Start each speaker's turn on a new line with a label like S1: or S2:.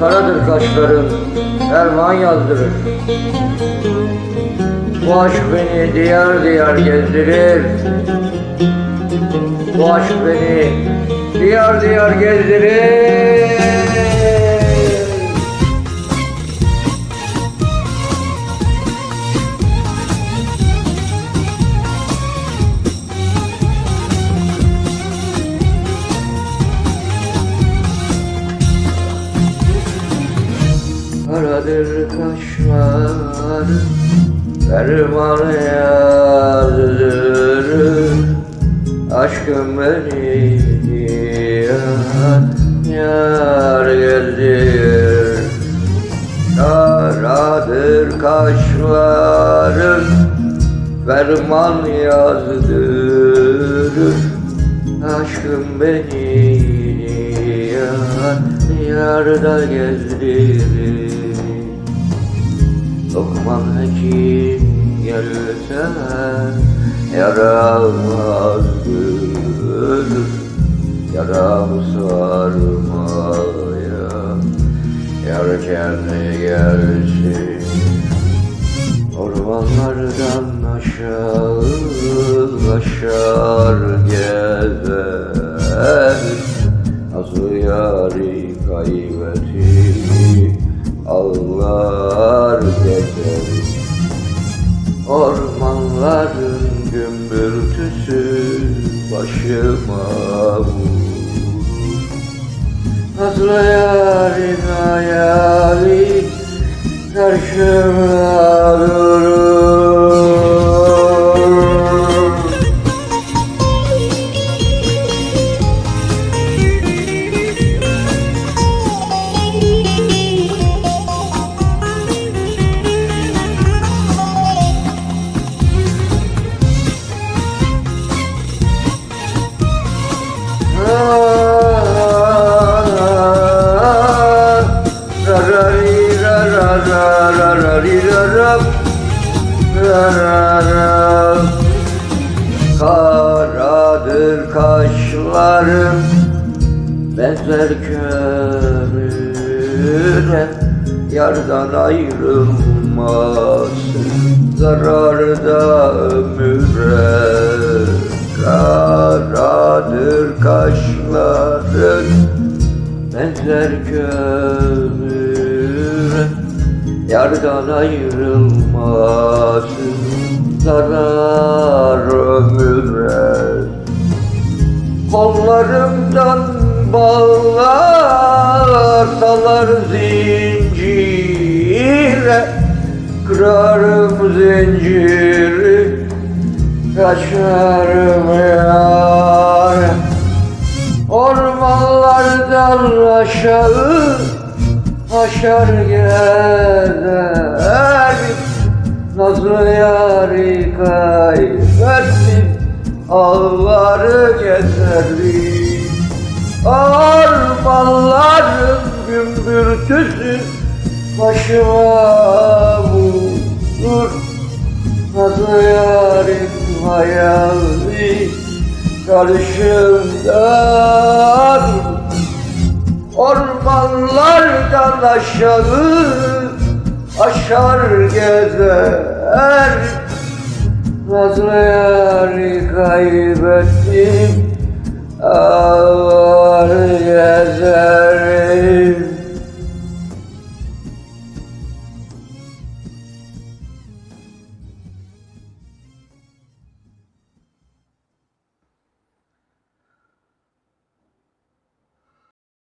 S1: Karadır kaşların, ferman yazdırır. Bu aşk beni diyar diyar gezdirir. Bu aşk beni diyar diyar gezdirir. Karadır kaşlar Ferman yazdırır Aşkım beni yar, yar gezdir Karadır kaşların Ferman yazdırır Aşkım beni yar, yarda gezdirir Lokman hekim gelse yaramazdır Yaramı sarmaya yarken gelsin. Ormanlardan aşağı aşar gezer Ormanların gümbürtüsü başıma Nasıl yarın hayali karşıma kaşlarım benzer kömüre Yardan ayrılmaz zararda ömüre Karadır kaşların. Benzer kömüre Yardan ayrılmasın. Zarar ömüre Kollarımdan bağlar salar zincire. Kırarım zinciri kaçarım yar Ormanlardan aşağı aşar gezer gezerim Ormanların gümbürtüsü Başıma vurur. Nazlı yarim hayali Karşımda Ormanlardan aşağı aşar gezer. Nazlı yari kaybettim ağlar gezer